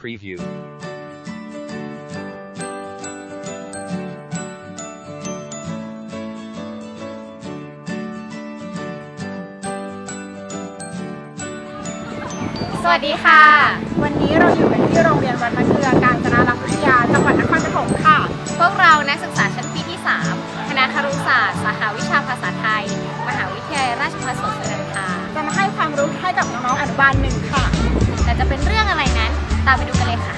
preview. สวัสดีค่ะ วันนี้เราอยู่กันที่โรงเรียนวัดมะเกลือกาญจนารักษ์วิทยาจังหวัดนครปฐมค่ะ พวกเรานักศึกษาชั้นปีที่ 3 คณะครุศาสตร์สาขาวิชาภาษาไทย มหาวิทยาลัยราชภัฏสวนสุนันทจะมาให้ความรู้ให้กับน้องๆอนุบาลหนึ่งค่ะ แต่จะเป็นเรื่อง ตามไปดูกันเลยค่ะ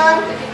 Tchau.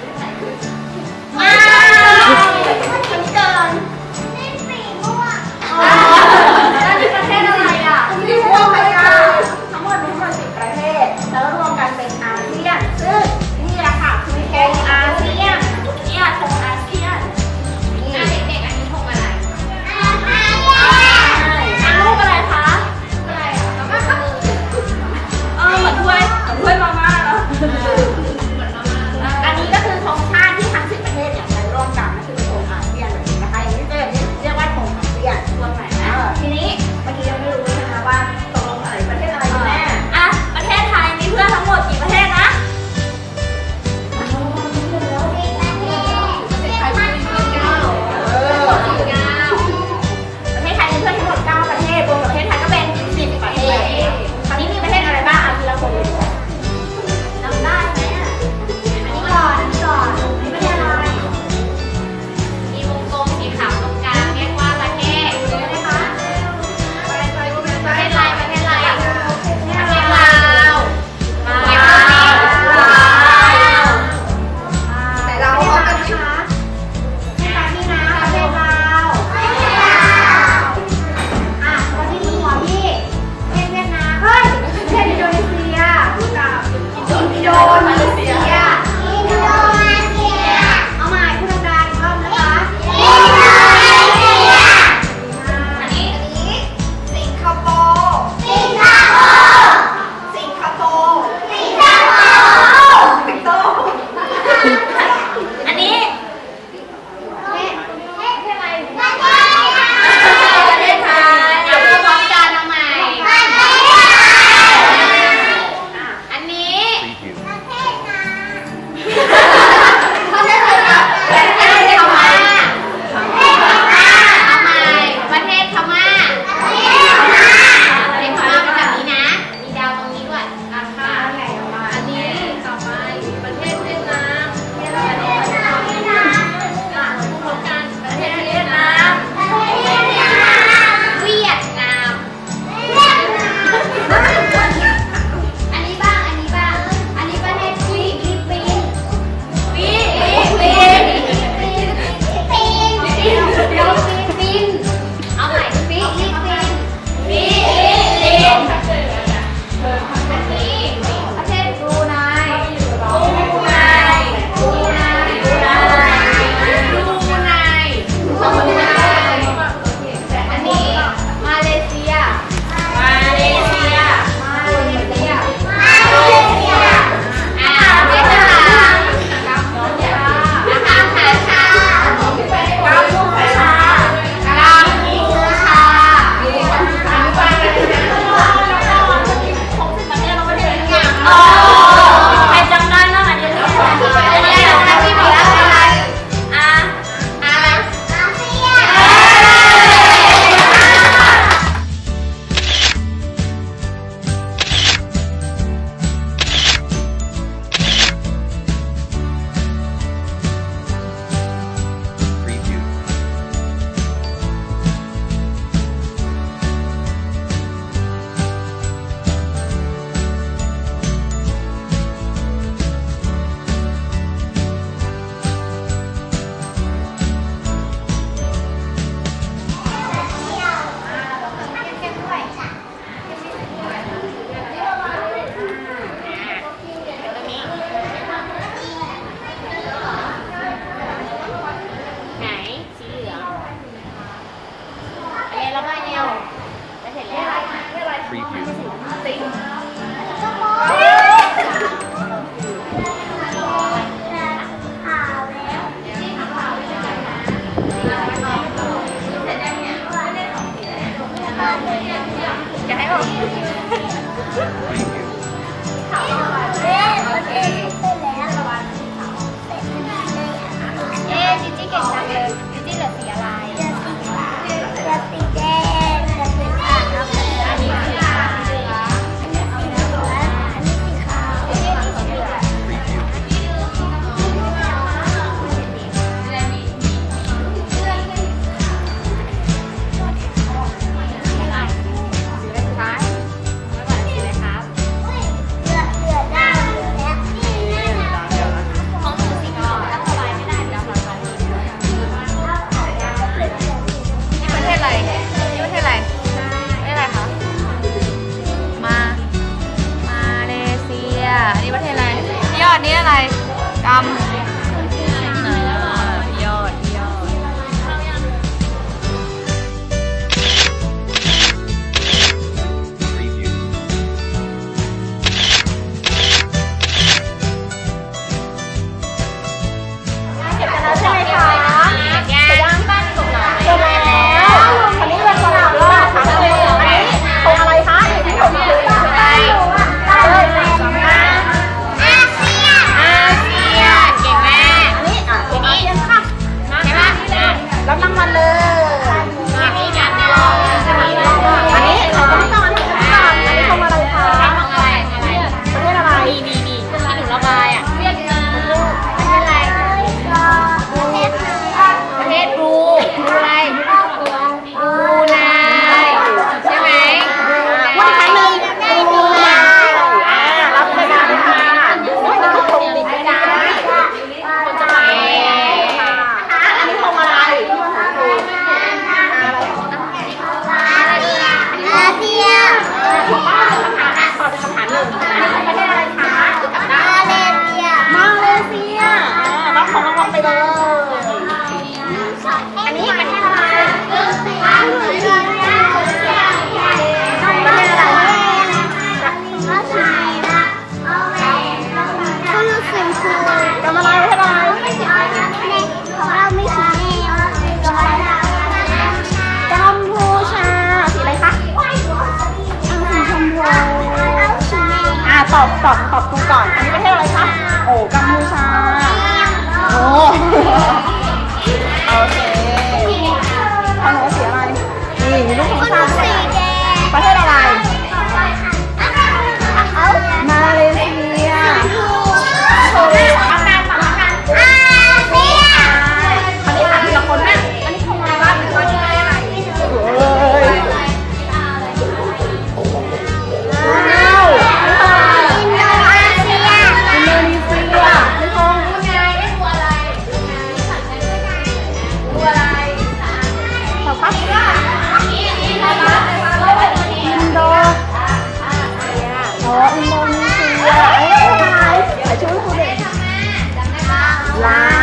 um, pa. Indonesia F2 Hãy chú ý cô đi Là